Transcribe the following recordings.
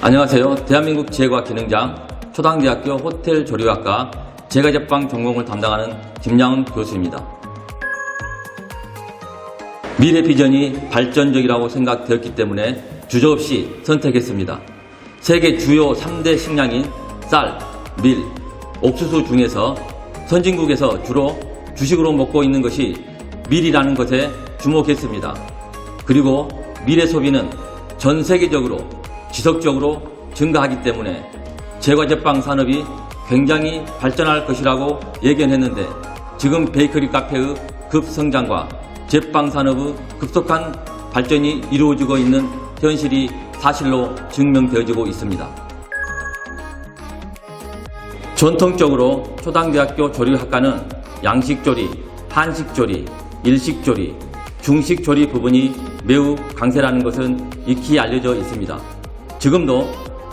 안녕하세요. 대한민국 제과 기능장 초당대학교 호텔 조리학과 제과제빵 전공을 담당하는 김양은 교수입니다. 미래 비전이 발전적이라고 생각되었기 때문에 주저없이 선택했습니다. 세계 주요 3대 식량인 쌀, 밀, 옥수수 중에서 선진국에서 주로 주식으로 먹고 있는 것이 밀이라는 것에 주목했습니다. 그리고 밀의 소비는 전 세계적으로 지속적으로 증가하기 때문에 제과제빵 산업이 굉장히 발전할 것이라고 예견했는데 지금 베이커리 카페의 급성장과 제빵 산업의 급속한 발전이 이루어지고 있는 현실이 사실로 증명되어지고 있습니다. 전통적으로 초당대학교 조리학과는 양식조리, 한식조리, 일식조리, 중식조리 부분이 매우 강세라는 것은 익히 알려져 있습니다. 지금도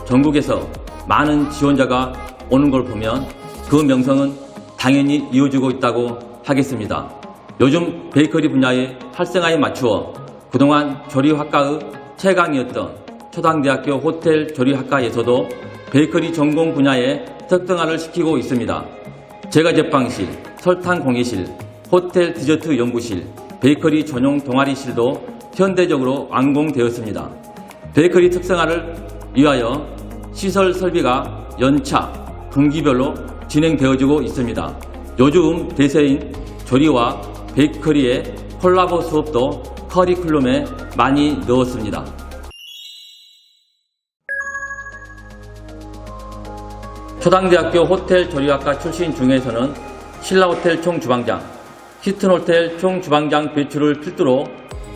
전국에서 많은 지원자가 오는 걸 보면 그 명성은 당연히 이어지고 있다고 하겠습니다. 요즘 베이커리 분야의 활성화에 맞추어 그동안 조리학과의 최강이었던 초당대학교 호텔 조리학과에서도 베이커리 전공 분야에 특등화를 시키고 있습니다. 제과 제빵실, 설탕 공예실, 호텔 디저트 연구실, 베이커리 전용 동아리실도 현대적으로 완공되었습니다. 베이커리 특성화를 위하여 시설 설비가 연차, 분기별로 진행되어지고 있습니다. 요즘 대세인 조리와 베이커리의 콜라보 수업도 커리큘럼에 많이 넣었습니다. 초당대학교 호텔 조리학과 출신 중에서는 신라호텔 총주방장, 히튼호텔 총주방장 배출을 필두로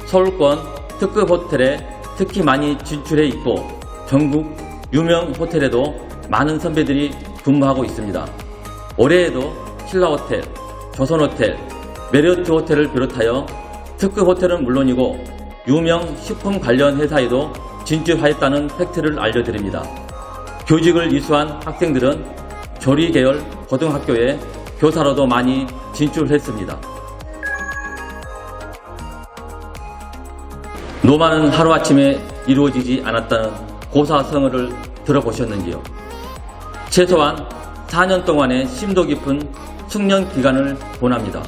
서울권 특급 호텔에 특히 많이 진출해 있고 전국 유명 호텔에도 많은 선배들이 근무하고 있습니다. 올해에도 신라호텔, 조선호텔, 메리어트 호텔을 비롯하여 특급 호텔은 물론이고 유명 식품 관련 회사에도 진출하였다는 팩트를 알려드립니다. 교직을 이수한 학생들은 조리 계열 고등학교에 교사로도 많이 진출했습니다. 노마는 하루아침에 이루어지지 않았다는 고사성어를 들어보셨는지요? 최소한 4년 동안의 심도 깊은 숙련 기간을 보납니다.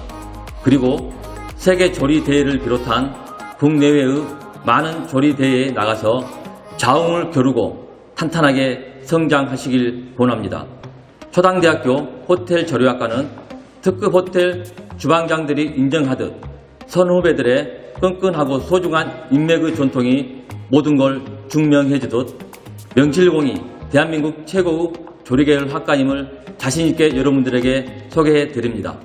그리고 세계 조리 대회를 비롯한 국내외의 많은 조리 대회에 나가서 자웅을 겨루고 탄탄하게 성장하시길 권합니다. 초당대학교 호텔 조리학과는 특급 호텔 주방장들이 인정하듯 선후배들의 끈끈하고 소중한 인맥의 전통이 모든 걸 증명해주듯 명실공히 대한민국 최고의 조리계열 학과임을 자신있게 여러분들에게 소개해 드립니다.